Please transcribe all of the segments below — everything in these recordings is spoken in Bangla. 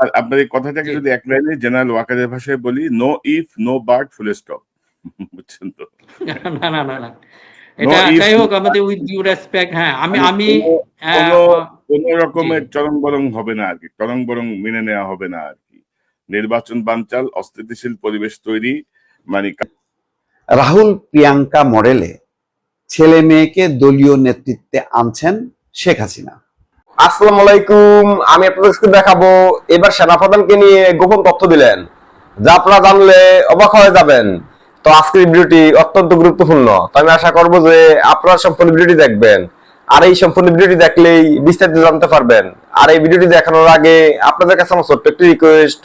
আর আপনার এই কথাটাকে যদি এক লাইনে জেনারেল ওয়াকারের ভাষায় বলি no if no but full stop বুঝছেন তো? না না না না। এটা যাই হোক আমাদের উইথ ডিউ রেসপেক্ট হ্যাঁ আমি আমি কোনো- কোন রকমের চরম বরং হবে না আর কি। চরম বরং মেনে নেওয়া হবে না আর কি। নির্বাচন বানচাল অস্থিতিশীল পরিবেশ তৈরি মানে রাহুল প্রিয়াঙ্কা মডেলে ছেলে মেয়েকে দলীয় নেতৃত্বে আনছেন শেখ হাসিনা। আসসালামু আমি আপনাদেরকে দেখাবো, এবার সেনাপ্রধানকে নিয়ে গোপন তথ্য দিলেন, যা আপনারা জানলে অবাক হয়ে যাবেন। তো আজকের ভিডিওটি অত্যন্ত গুরুত্বপূর্ণ। তো আমি আশা যে আপনারা সম্পূর্ণ ভিডিওটি দেখবেন, আর এই সম্পূর্ণ ভিডিওটি দেখলেই বিস্তারিত জানতে পারবেন। আর এই ভিডিওটি দেখানোর আগে আপনাদের কাছে আমার ছোট্ট একটি রিকোয়েস্ট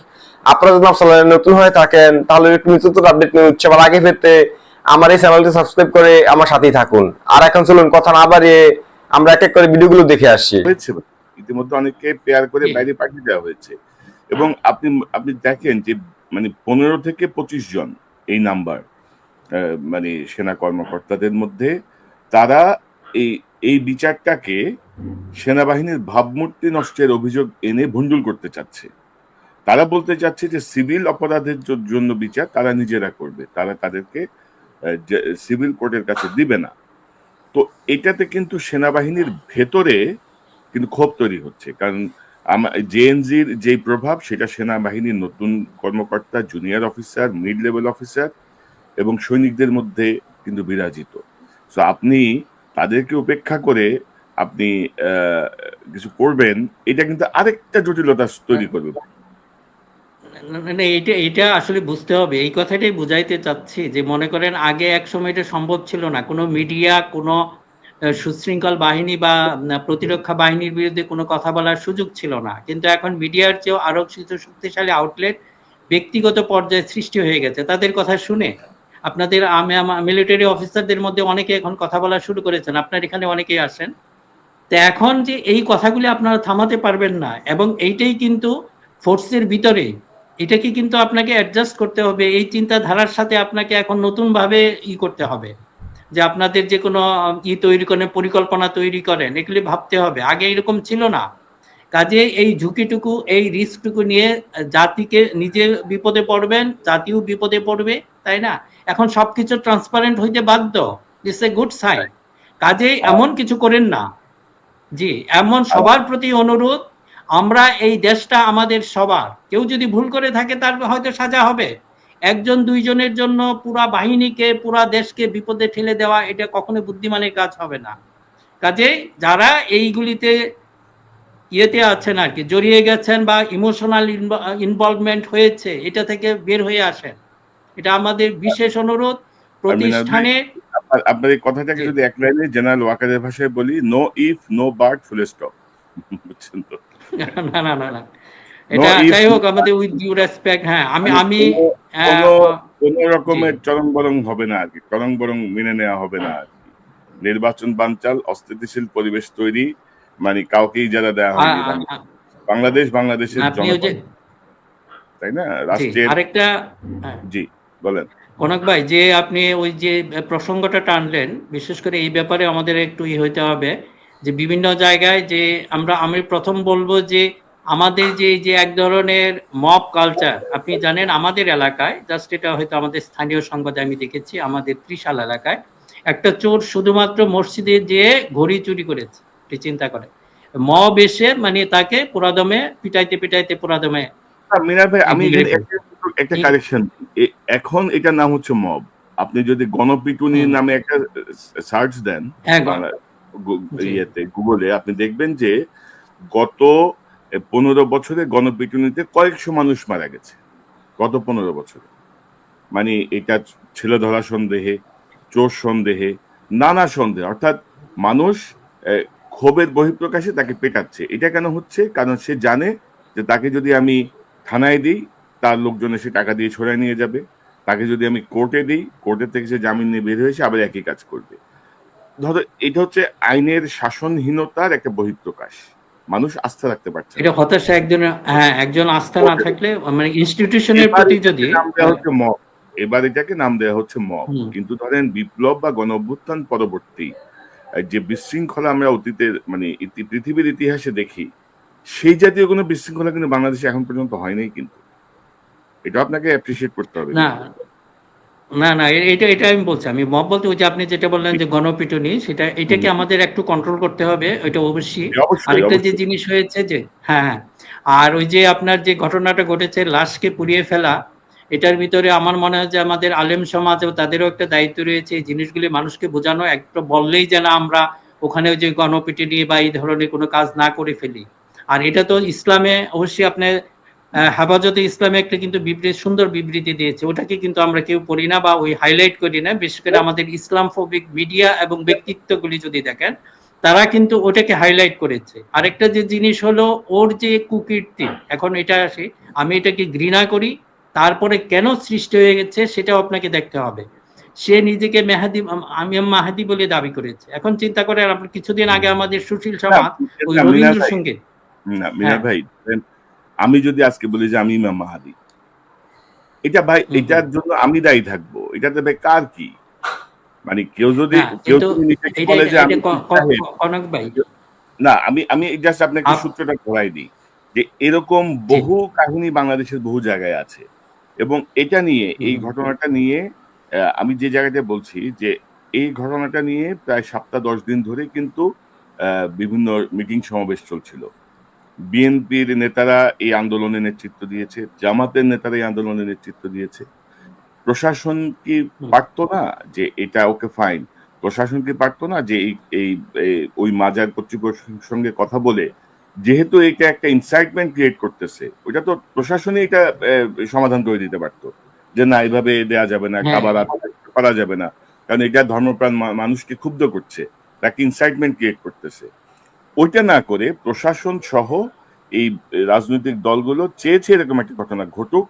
আপনারা যদি আমার চ্যানেলে নতুন হয়ে থাকেন, তাহলে নতুন আপডেট সবার আগে পেতে আমার এই চ্যানেলটি সাবস্ক্রাইব করে আমার সাথেই থাকুন। আর এখন চলুন, কথা না বাড়িয়ে আমরা এক এক করে ভিডিওগুলো দেখে আসছি হয়েছে। ইতিমধ্যে অনেককে পেয়ার করে বাইরে পাঠিয়ে দেওয়া হয়েছে। এবং আপনি আপনি দেখেন যে মানে পনেরো থেকে পঁচিশ জন এই নাম্বার মানে সেনা কর্মকর্তাদের মধ্যে তারা এই এই বিচারটাকে সেনাবাহিনীর ভাবমূর্তি নষ্টের অভিযোগ এনে ভণ্ডুল করতে চাচ্ছে। তারা বলতে চাচ্ছে যে সিভিল অপরাধের জন্য বিচার তারা নিজেরা করবে। তারা তাদেরকে সিভিল কোর্টের কাছে দিবে না। তো এটাতে কিন্তু সেনাবাহিনীর ভেতরে কিন্তু ক্ষোভ তৈরি হচ্ছে। কারণ জেএনজির যে প্রভাব, সেটা সেনাবাহিনীর নতুন কর্মকর্তা junior officer mid level officer এবং সৈনিকদের মধ্যে কিন্তু বিরাজিত। সো আপনি তাদেরকে উপেক্ষা করে আপনি কিছু করবেন, এটা কিন্তু আরেকটা জটিলতা তৈরি করবে। না, এটা এটা আসলে বুঝতে হবে। এই কথাটাই বুঝাইতে চাচ্ছি যে মনে করেন আগে এক সময় এটা সম্ভব ছিল না। কোনো মিডিয়া কোনো সুশৃঙ্খল বাহিনী বা প্রতিরক্ষা বাহিনীর বিরুদ্ধে কোনো কথা বলার সুযোগ ছিল না। কিন্তু এখন মিডিয়ার চেয়েও আরও কিছু শক্তিশালী আউটলেট ব্যক্তিগত পর্যায়ে সৃষ্টি হয়ে গেছে। তাদের কথা শুনে আপনাদের মিলিটারি অফিসারদের মধ্যে অনেকে এখন কথা বলা শুরু করেছেন। আপনার এখানে অনেকেই আসেন। তো এখন যে এই কথাগুলি আপনারা থামাতে পারবেন না এবং এইটাই কিন্তু ফোর্সের ভিতরে এটাকে কিন্তু আপনাকে অ্যাডজাস্ট করতে হবে। এই চিন্তাধারার সাথে আপনাকে এখন নতুন ভাবে ই করতে হবে। যে আপনাদের যে কোনো ই তৈরি করেন, পরিকল্পনা তৈরি করেন, এগুলি ভাবতে হবে। আগে এরকম ছিল না। কাজে এই ঝুঁকিটুকু, এই রিস্কটুকু নিয়ে জাতিকে নিজে বিপদে পড়বেন, জাতিও বিপদে পড়বে, তাই না? এখন সবকিছু ট্রান্সপারেন্ট হইতে বাধ্য। ইটস এ গুড সাইন কাজেই এমন কিছু করেন না। জি, এমন সবার প্রতি অনুরোধ আমরা এই দেশটা আমাদের সবার। কেউ যদি ভুল করে থাকে তার হয়তো সাজা হবে। একজন দুইজনের জন্য পুরা বাহিনীকে পুরা দেশকে বিপদে ঠেলে দেওয়া এটা কখনো বুদ্ধিমানের কাজ হবে না। কাজেই যারা এইগুলিতে ইয়েতে আছেন আর কি জড়িয়ে গেছেন বা ইমোশনাল ইনভলভমেন্ট হয়েছে এটা থেকে বের হয়ে আসেন। এটা আমাদের বিশেষ অনুরোধ। প্রতিষ্ঠানে আপনার আপনার এই কথাটাকে যদি এক লাইনে জেনারেল ওয়াকারের ভাষায় বলি no if no but full stop বুঝছেন তো? না না না না। এটা যাই হোক আমাদের উইথ ডিউ রেসপেক্ট হ্যাঁ আমি আমি কোনো- রকমের চরম বরং হবে না আর কি। চরম বরং মেনে নেওয়া হবে না আর নির্বাচন বানচাল অস্থিতিশীল পরিবেশ তৈরি মানে কাউকেই যারা হয়নি আ- আ- বাংলাদেশ বাংলাদেশের তাই না? রাষ্ট্রের আরেকটা হ্যাঁ, জি বলেন। কনক ভাই যে আপনি ওই যে প্রসঙ্গটা টানলেন বিশেষ করে এই ব্যাপারে আমাদের একটু ই হইতে হবে। যে বিভিন্ন জায়গায় যে আমরা আমি প্রথম বলব যে আমাদের যে যে এক ধরনের মব কালচার আপনি জানেন আমাদের এলাকায় জাস্ট এটা হয়তো আমাদের স্থানীয় সংবাদে আমি দেখেছি আমাদের ত্রিশাল এলাকায় একটা চোর শুধুমাত্র মসজিদে যেয়ে ঘড়ি চুরি করেছে আপনি চিন্তা করেন। মব এসে মানে তাকে পুরাদমে পিটাইতে পিটাইতে পুরাদমে মিনার ভাই আমি একটা- কারেকশন এখন এটার নাম হচ্ছে মব আপনি যদি গণপিটুনি নামে একটা সার্চ দেন হ্যাঁ। ইয়েতে গুগলে আপনি দেখবেন যে গত পনেরো বছরে গণপিটুনিতে কয়েকশো মানুষ মারা গেছে গত পনেরো বছরে। মানে এটা ছেলে ধরা সন্দেহে চোর সন্দেহে নানা সন্দেহে। অর্থাৎ মানুষ ক্ষোভের বহিঃপ্রকাশে তাকে পেটাচ্ছে। এটা কেন হচ্ছে? কারণ সে জানে যে তাকে যদি আমি থানায় দিই তার লোকজন এসে টাকা দিয়ে ছড়ায় নিয়ে যাবে। তাকে যদি আমি কোর্টে দিই কোর্টের থেকে সে জামিন নিয়ে বের হয়ে এসে আবার একই কাজ করবে। ধরো এটা হচ্ছে আইনের শাসনহীনতার একটা বহিঃপ্রকাশ। মানুষ আস্থা রাখতে পারছে এটা হতাশা একজনের হ্যাঁ একজন আস্থা না থাকলে মানে ইনস্টিটিউশনের প্রতি যদি হচ্ছে মব। এবার এটাকে নাম দেওয়া হচ্ছে মব। কিন্তু ধরেন বিপ্লব বা গণ অভ্যুত্থান পরবর্তী যে বিশৃঙ্খলা আমরা অতীতের মানে পৃথিবীর ইতিহাসে দেখি সেই জাতীয় কোনো বিশৃঙ্খলা কিন্তু বাংলাদেশে এখন পর্যন্ত হয় নাই কিন্তু। এটা আপনাকে অ্যাপ্রিসিয়েট করতে হবে। না না না এটা এটা আমি বলছি। আমি মব বলতে ওই যে আপনি যেটা বললেন যে গণপিটুনি সেটা এটাকে আমাদের একটু কন্ট্রোল করতে হবে ওইটা অবশ্যই। আরেকটা যে জিনিস হয়েছে যে হ্যাঁ হ্যাঁ। আর ওই যে আপনার যে ঘটনাটা ঘটেছে লাশকে পুড়িয়ে ফেলা এটার ভিতরে আমার মনে হয় যে আমাদের আলেম সমাজ ও তাদেরও একটা দায়িত্ব রয়েছে। এই জিনিসগুলি মানুষকে বোঝানো একটু বললেই যেন আমরা ওখানে ওই যে গণপিটুনি বা এই ধরনের কোনো কাজ না করে ফেলি। আর এটা তো ইসলামে অবশ্যই আপনার হেফাজতে ইসলামে একটা কিন্তু বিবৃতি সুন্দর বিবৃতি দিয়েছে। ওটাকে কিন্তু আমরা কেউ পড়ি না বা ওই হাইলাইট করি না। বিশেষ করে আমাদের ইসলাম ফোবিক মিডিয়া এবং ব্যক্তিত্বগুলি যদি দেখেন তারা কিন্তু ওটাকে হাইলাইট করেছে। আরেকটা যে জিনিস হলো ওর যে কুকীর্তি এখন এটা আসে আমি এটাকে ঘৃণা করি তারপরে কেন সৃষ্টি হয়ে গেছে সেটাও আপনাকে দেখতে হবে। সে নিজেকে মেহাদি আমি মাহাদি বলে দাবি করেছে। এখন চিন্তা করে আপনি কিছুদিন আগে আমাদের সুশীল সমাজ ওই রবীন্দ্রসঙ্গীত না মিনার। ভাই আমি যদি আজকে বলি যে আমি ইমাম মাহাদি এটা ভাই এটার জন্য আমি দায়ী থাকব। এটাতে ভাই কার কি? মানে কেউ যদি কেউ যদি বলে যে আমি না আমি আমি জাস্ট আপনাকে সূত্রটা ধরাই দিই যে এরকম বহু কাহিনী বাংলাদেশের বহু জায়গায় আছে এবং এটা নিয়ে এই ঘটনাটা নিয়ে আমি যে জায়গাতে বলছি যে এই ঘটনাটা নিয়ে প্রায় সপ্তাহ দশ দিন ধরে কিন্তু বিভিন্ন মিটিং সমাবেশ চলছিল। বিএনপির নেতারা এই আন্দোলনে নেতৃত্ব দিয়েছে জামাতের নেতারা এই আন্দোলনে নেতৃত্ব দিয়েছে। প্রশাসন কি। পারতো না যে এটা ওকে ফাইন? প্রশাসন কি পারতো না যে এই ওই মাজার কর্তৃপক্ষের সঙ্গে কথা বলে যেহেতু এটা একটা ইনসাইটমেন্ট ক্রিয়েট করতেছে ওটা তো প্রশাসনই এটা সমাধান করে দিতে পারতো। যে না এইভাবে দেয়া যাবে না হ্যাঁ। খাবার করা যাবে না। কারণ এটা ধর্মপ্রাণ মানুষকে ক্ষুব্ধ করছে তাকে ইনসাইটমেন্ট ক্রিয়েট করতেছে। ওইটা না করে প্রশাসন সহ এই রাজনৈতিক দলগুলো চেয়েছে এরকম একটা ঘটনা ঘটুক।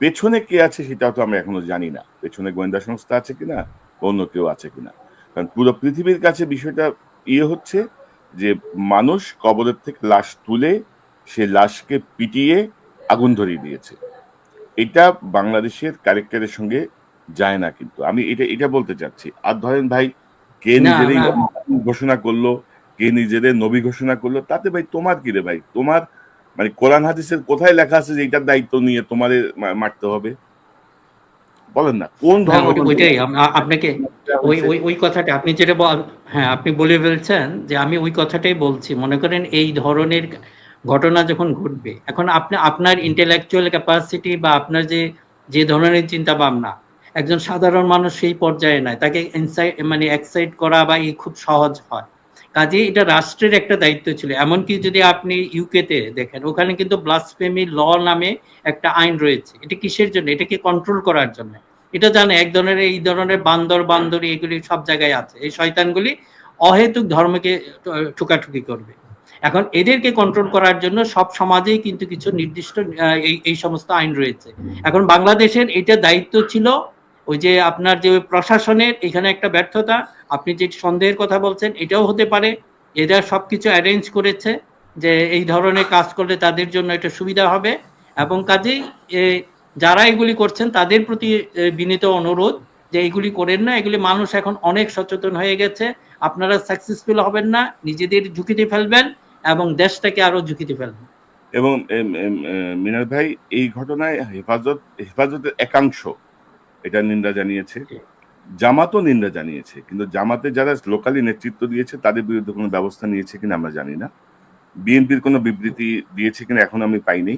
পেছনে কে আছে সেটাও তো আমরা এখনও জানি না। পেছনে গোয়েন্দা সংস্থা আছে কিনা অন্য কেউ আছে কিনা। কারণ পুরো পৃথিবীর কাছে বিষয়টা ইয়ে হচ্ছে যে মানুষ কবরের থেকে লাশ তুলে সে লাশকে পিটিয়ে আগুন ধরিয়ে দিয়েছে। এটা বাংলাদেশের ক্যারেক্টারের সঙ্গে যায় না কিন্তু। আমি এটা এটা বলতে চাচ্ছি। আর ধরেন ভাই কে নিজেরই ঘোষণা করল কে নিজেদের নবী ঘোষণা করল তাতে ভাই তোমার কি রে ভাই? তোমার মানে কোরআন হাদিসের কোথায় লেখা আছে যে এটার দায়িত্ব নিয়ে তোমারে মারতে হবে? বলেন না কোন ধর্ম ওইটাই আপনাকে ওই ওই ওই কথাটা আপনি যেটা হ্যাঁ আপনি বলে ফেলছেন যে আমি ওই কথাটাই বলছি। মনে করেন এই ধরনের ঘটনা যখন ঘটবে এখন আপনি আপনার ইন্টেলেকচুয়াল ক্যাপাসিটি বা আপনার যে যে ধরনের চিন্তা ভাবনা একজন সাধারণ মানুষ সেই পর্যায়ে নাই তাকে মানে এক্সাইট করা বা এই খুব সহজ হয়। কাজে এটা রাষ্ট্রের একটা দায়িত্ব ছিল। এমনকি যদি আপনি ইউকেতে দেখেন, ওখানে কিন্তু ব্লাসফেমি ল নামে একটা আইন রয়েছে। এটা কিসের জন্য? এটাকে কন্ট্রোল করার জন্য। এটা জানে এক ধরনের এই ধরনের বান্দর, বান্দরি এগুলি সব জায়গায় আছে। এই শয়তানগুলি অহেতুক ধর্মকে ঠুকাঠুকি করবে। এখন এদেরকে কন্ট্রোল করার জন্য সব সমাজেই কিন্তু কিছু নির্দিষ্ট এই এই সমস্ত আইন রয়েছে। এখন বাংলাদেশের এটা দায়িত্ব ছিল ওই যে আপনার যে প্রশাসনের এখানে একটা ব্যর্থতা, আপনি যে সন্দেহের কথা বলছেন, এটাও হতে পারে। এরা সব কিছু অ্যারেঞ্জ করেছে যে এই ধরনের কাজ করলে তাদের জন্য এটা সুবিধা হবে এবং কাজেই যারা এগুলি করছেন, তাদের প্রতি বিনীত অনুরোধ যে এগুলি করেন না, এগুলি মানুষ এখন অনেক সচেতন হয়ে গেছে। আপনারা সাকসেসফুল হবেন না, নিজেদের ঝুঁকিতে ফেলবেন এবং দেশটাকে আরও ঝুঁকিতে ফেলবেন। এবং মিনার ভাই, এই ঘটনায় হেফাজত, হেফাজতের একাংশ এটা নিন্দা জানিয়েছে। জামাতও নিন্দা জানিয়েছে, কিন্তু জামাতে যারা লোকালি নেতৃত্ব দিয়েছে, তাদের বিরুদ্ধে কোনো ব্যবস্থা নিয়েছে কিনা আমরা জানি না। বিএনপির কোনো বিবৃতি দিয়েছে কিনা এখন আমি পাইনি।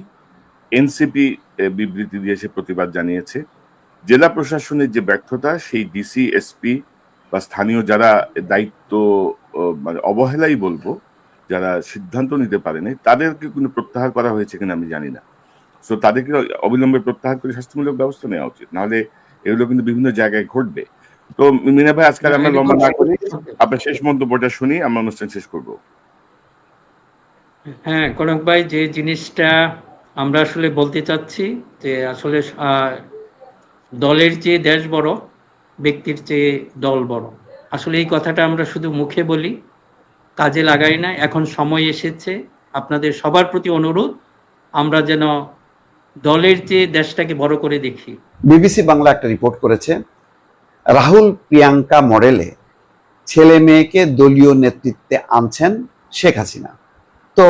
এনসিপি বিবৃতি দিয়েছে, প্রতিবাদ জানিয়েছে। জেলা প্রশাসনের যে ব্যর্থতা, সেই ডিসি, এসপি বা স্থানীয় যারা দায়িত্ব মানে অবহেলাই বলব, যারা সিদ্ধান্ত নিতে পারেনি তাদেরকে কোনো প্রত্যাহার করা হয়েছে কিনা আমি জানি না। সো তাদেরকে অবিলম্বে প্রত্যাহার করে শাস্তিমূলক ব্যবস্থা নেওয়া উচিত। নাহলে এগুলো কিন্তু বিভিন্ন জায়গায় ঘটবে। তো মিনা ভাই আজকাল আমরা লম্বা না করি আপনার শেষ মন্তব্যটা শুনি আমরা অনুষ্ঠান শেষ করব। হ্যাঁ কনক ভাই যে জিনিসটা আমরা আসলে বলতে চাচ্ছি যে আসলে আহ, দলের চেয়ে দেশ বড় ব্যক্তির চেয়ে দল বড়। আসলে এই কথাটা আমরা শুধু মুখে বলি কাজে লাগাই না এখন সময় এসেছে। আপনাদের সবার প্রতি অনুরোধ আমরা যেন দলের চেয়ে দেশটাকে বড় করে দেখি। বিবিসি বাংলা একটা রিপোর্ট করেছে, রাহুল প্রিয়াঙ্কা মডেলে ছেলে মেয়েকে দলীয় নেতৃত্বে আনছেন শেখ হাসিনা। তো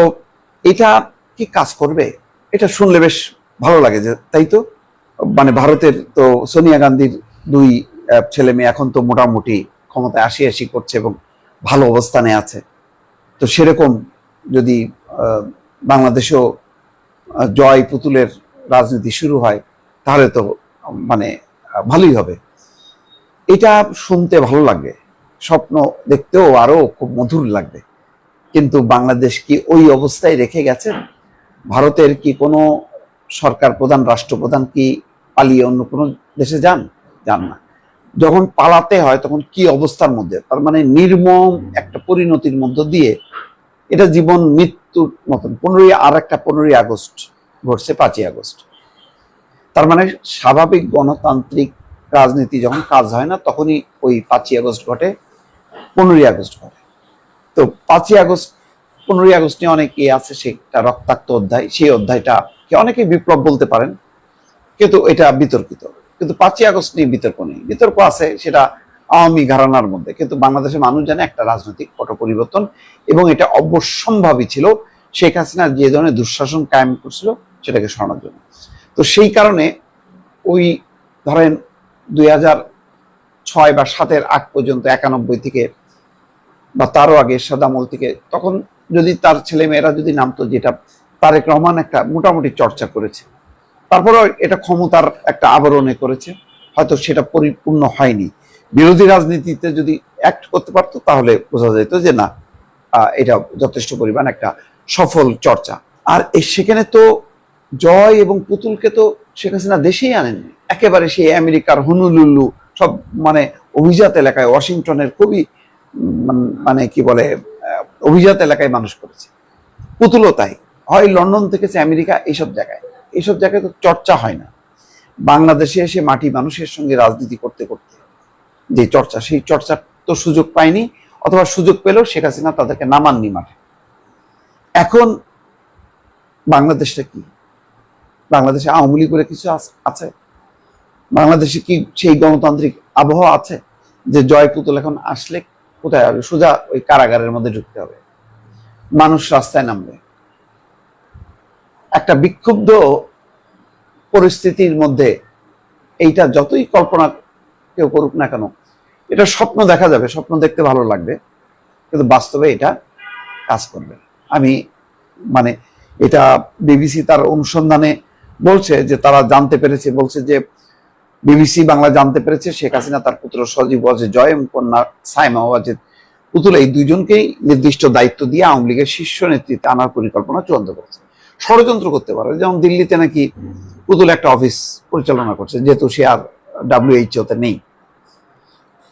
এটা কি কাজ করবে? এটা শুনলে বেশ ভালো লাগে যে, তাই তো? মানে ভারতের তো সোনিয়া গান্ধীর দুই ছেলে মেয়ে এখন তো মোটামুটি ক্ষমতায় আসি আসি করছে এবং ভালো অবস্থানে আছে। তো সেরকম যদি বাংলাদেশেও জয় পুতুলের রাজনীতি শুরু হয়, তাহলে তো মানে ভালোই হবে। এটা শুনতে ভালো লাগবে স্বপ্ন দেখতেও আরও খুব মধুর লাগবে। কিন্তু বাংলাদেশ কি ওই অবস্থায় রেখে গেছেন ভারতের কি কোনো সরকার প্রধান, রাষ্ট্রপ্রধান কি পালিয়ে অন্য কোনো দেশে যান? যান না। যখন পালাতে হয়, তখন কি অবস্থার মধ্যে? তার মানে নির্মম একটা পরিণতির মধ্য দিয়ে, এটা জীবন মৃত্যুর মতন, পনেরোই আর একটা পনেরোই আগস্ট ঘটছে পাঁচই আগস্ট। তার মানে স্বাভাবিক গণতান্ত্রিক রাজনীতি যখন কাজ হয় না, তখনই ওই পাঁচই আগস্ট ঘটে, পনেরোই আগস্ট ঘটে। তো পাঁচই আগস্ট, পনেরোই আগস্ট নিয়ে অনেক আছে, সেটা রক্তাক্ত অধ্যায়, সেই অধ্যায়টা অনেকে বিপ্লব বলতে পারেন, কিন্তু এটা বিতর্কিত। কিন্তু পাঁচই আগস্ট নিয়ে বিতর্ক নেই। বিতর্ক আছে সেটা আওয়ামী ঘরানার মধ্যে, কিন্তু বাংলাদেশের মানুষ জানে একটা রাজনৈতিক পট পরিবর্তন, এবং এটা অবশ্যম্ভাবী ছিল। শেখ হাসিনা যে ধরনের দুঃশাসন কায়েম করছিল সেটাকে সরানোর জন্য। তো সেই কারণে ওই ধরেন দুই হাজার ছয় বা সাতের আগ পর্যন্ত একানব্বই থেকে বা তারও আগে সাদামল থেকে তখন যদি তার ছেলে মেয়েরা যদি নামতো যেটা তারেক রহমান একটা মোটামুটি চর্চা করেছে। তারপরে এটা ক্ষমতার একটা আবরণে করেছে, হয়তো সেটা পরিপূর্ণ হয়নি। বিরোধী রাজনীতিতে যদি অ্যাক্ট করতে পারতো তাহলে বোঝা যেত যে না এটা যথেষ্ট পরিমাণ একটা সফল চর্চা। আর সেখানে তো জয় এবং পুতুলকে তো শেখ হাসিনা দেশেই আনেননি। একেবারে সেই আমেরিকার হুনুলুল্লু সব মানে অভিজাত এলাকায়, ওয়াশিংটনের খুবই মানে কি বলে অভিজাত এলাকায় মানুষ করেছে। পুতুলও তাই। হয় লন্ডন থেকে আমেরিকা, এইসব জায়গায়। এইসব জায়গায় তো চর্চা হয় না। বাংলাদেশে এসে মাটি মানুষের সঙ্গে রাজনীতি করতে করতে যে চর্চা, সেই চর্চার তো সুযোগ পায়নি, অথবা সুযোগ পেলেও শেখ হাসিনা তাদেরকে নামাননি মাঠে। এখন বাংলাদেশটা কি? বাংলাদেশে আওয়ামী লীগ বলে কিছু আছে? বাংলাদেশে কি সেই গণতান্ত্রিক আবহাওয়া আছে? যে জয় পুতুল এখন আসলে কোথায় হবে? সোজা ওই কারাগারের মধ্যে ঢুকতে হবে। মানুষ রাস্তায় নামবে। একটা বিক্ষুব্ধ পরিস্থিতির মধ্যে এইটা যতই কল্পনা কেউ করুক না কেন, এটা স্বপ্ন দেখা যাবে, স্বপ্ন দেখতে ভালো লাগবে, কিন্তু বাস্তবে এটা কাজ করবে আমি মানে এটা বিবিসি তার অনুসন্ধানে বলছে যে তারা জানতে পেরেছে, বলছে যে বিবিসি বাংলা জানতে পেরেছে শেখ হাসিনা তার পুত্র সজীব ওয়াজেদ জয় এবং কন্যা সাইমা ওয়াজেদ। পুতুল এই দুইজনকেই নির্দিষ্ট দায়িত্ব দিয়ে আওয়ামী লীগের শীর্ষ নেতৃত্বে আনার পরিকল্পনা চূড়ান্ত করেছে। ষড়যন্ত্র করতে পারে, যেমন দিল্লিতে নাকি পুতুল একটা অফিস পরিচালনা করছে, যেহেতু সে আর ডাব্লিউএইচও তে নেই।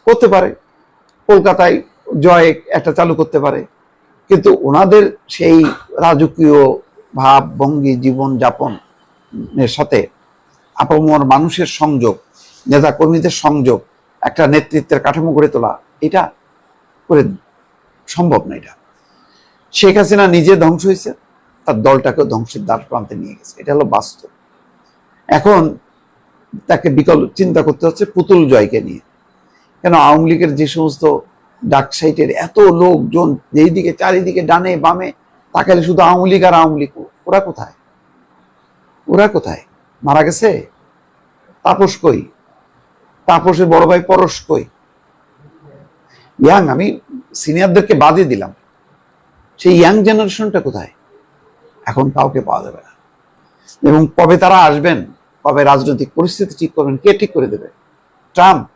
করতে পারে, কলকাতায় জয় একটা চালু করতে পারে, কিন্তু ওনাদের সেই রাজকীয় ভাব, ভঙ্গি জীবন যাপনের সাথে আপামর মানুষের সংযোগ নেতা কর্মীদের সংযোগ, একটা নেতৃত্বের কাঠামো গড়ে তোলা, এটা করে সম্ভব না এটা। শেখ হাসিনা নিজে ধ্বংস হয়েছে, তার দলটাকে ধ্বংসের দ্বার প্রান্তে নিয়ে গেছে। এটা হলো বাস্তব। এখন তাকে বিকল্প চিন্তা করতে হচ্ছে পুতুল জয়কে নিয়ে। কেন আওয়ামী লীগের যে সমস্ত ডাক সাইটের এত লোকজন যেইদিকে, চারিদিকে ডানে বামে তাকালে শুধু আওয়ামী লীগ আর আওয়ামী লীগ, ওরা কোথায়? ওরা কোথায়? মারা গেছে? তাপস কই? তাপসের বড় ভাই পরশ কই? ইয়াং, আমি সিনিয়রদেরকে বাদে দিলাম। সেই ইয়াং জেনারেশনটা কোথায়? এখন কাউকে পাওয়া যাবে না। এবং কবে তারা আসবেন, কবে রাজনৈতিক পরিস্থিতি ঠিক করবেন, কে ঠিক করে দেবে? ট্রাম্প,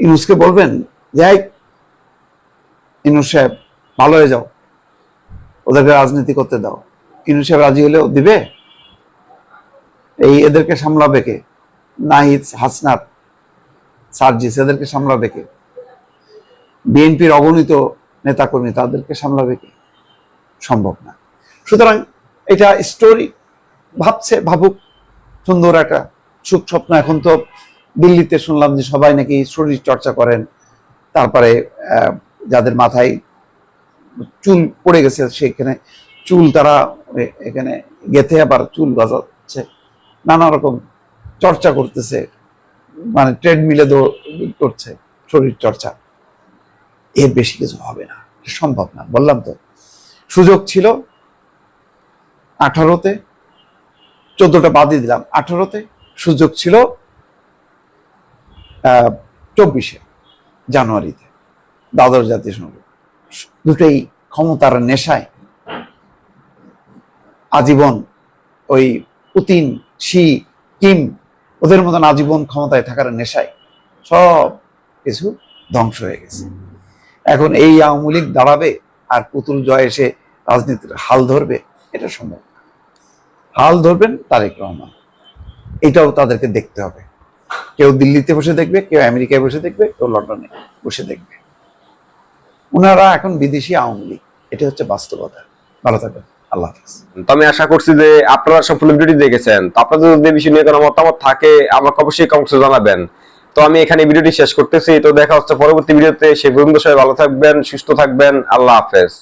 ইনুসকে বলবেন, যাই, ইনুস সাহেব, ভালো হয়ে যাও। ওদেরকে রাজনীতি করতে দাও। ইনুস সাহেব রাজি হলেও দিবে? এই এদেরকে সামলাবে কে? নাহিদ, হাসনাত, সার্জিস, এদেরকে সামলাবে কে? বিএনপির অগণিত নেতাকর্মী তাদেরকে সামলাবে কে? সম্ভব না। সুতরাং এটা স্টোরি ভাবছে, ভাবুক। সুন্দর একটা সুখ স্বপ্ন। এখন তো দিল্লিতে শুনলাম যে সবাই নাকি শরীর চর্চা করেন। তারপরে যাদের মাথায় চুল পড়ে গেছে, সেখানে চুল তারা এখানে গেথে আবার চুল বাজাচ্ছে নানা রকম চর্চা করতেছে মানে ট্রেডমিলে করছে শরীর চর্চা। এর বেশি কিছু হবে না সম্ভব না, বললাম তো। সুযোগ ছিল আঠারোতে, চোদ্দটা বাদই দিলাম আঠারোতে, সুযোগ ছিল চব্বিশে, জানুয়ারিতে, দ্বাদশ জাতীয় সংসদ। দুটোই ক্ষমতার নেশায় আজীবন ওই পুতিন শি, কিম, ওদের মতন আজীবন ক্ষমতায় থাকার নেশায় সব কিছু ধ্বংস হয়ে গেছে। এখন এই আওয়ামী লীগ দাঁড়াবে আর পুতুল জয় এসে রাজনীতির হাল ধরবে, এটা সম্ভব। হাল ধরবেন তারেক রহমান। এটাও তাদেরকে দেখতে হবে। কেউ দিল্লিতে বসে দেখবে, কেউ আমেরিকায় বসে দেখবে, কেউ লন্ডনে বসে দেখবে। ওনারা এখন বিদেশি আওয়ামী লীগ, এটা হচ্ছে বাস্তবতা। ভালো থাকবেন। আল্লাহ তো আমি আশা করছি যে আপনারা সম্পূর্ণ ভিডিওটি দেখেছেন। তো আপনাদের যদি বিষয় নিয়ে কোনো মতামত থাকে, আমাকে অবশ্যই কমেন্টসে জানাবেন। তো আমি এখানে ভিডিওটি শেষ করতেছি। তো দেখা হচ্ছে পরবর্তী ভিডিওতে। সে পর্যন্ত সবাই ভালো থাকবেন, সুস্থ থাকবেন। আল্লাহ হাফেজ।